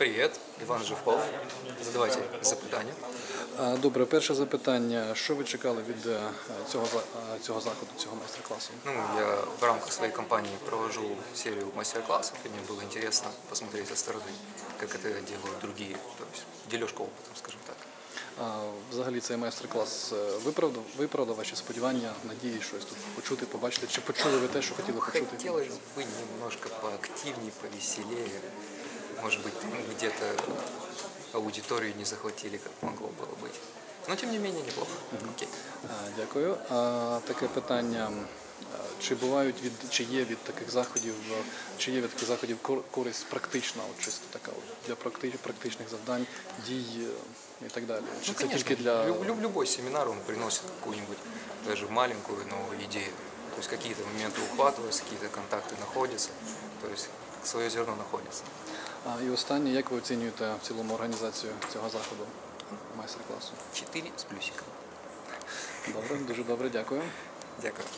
Привет, Іван Живков. Задавайте запитання. А, Добре, перше запитання. Що ви чекали від е, цього за- е, цього заходу, цього майстер-класу? Ну, я в рамках своей компании провожу серию мастер-классов, и мне было интересно посмотреть со стороны, как это делают другие. То есть дележка опытом, скажем так. А, Взагалі цей майстер-клас е, виправдав, виправдав ваші сподівання, надії, щось тут почути, побачити? Чи почули ви те, що хотіли почути? Хотелось бы немножко поактивнее, повеселее. Может быть, там где-то аудиторию не захватили, как могло было быть. Но, тем не менее, неплохо. Окей. А, Дякую. А, Таке питання. а, Чи бувають від чи є від таких заходів, е, чи є від таких заходів кор- користь практична, от чисто така от, для практи- практичних завдань, дій е, і так далі? Чи Ну, це конечно, тільки для люб- люб- любой семинар, он приносит какую-нибудь даже маленькую новую идею. То есть какие-то моменты ухватываются, какие-то контакты находятся. То есть свое зерно находится. А, і останнє, як ви оцінюєте в цілому організацію цього заходу майстер-класу? 4 с плюсиком. Добре, дуже добре, дякую. Дякую.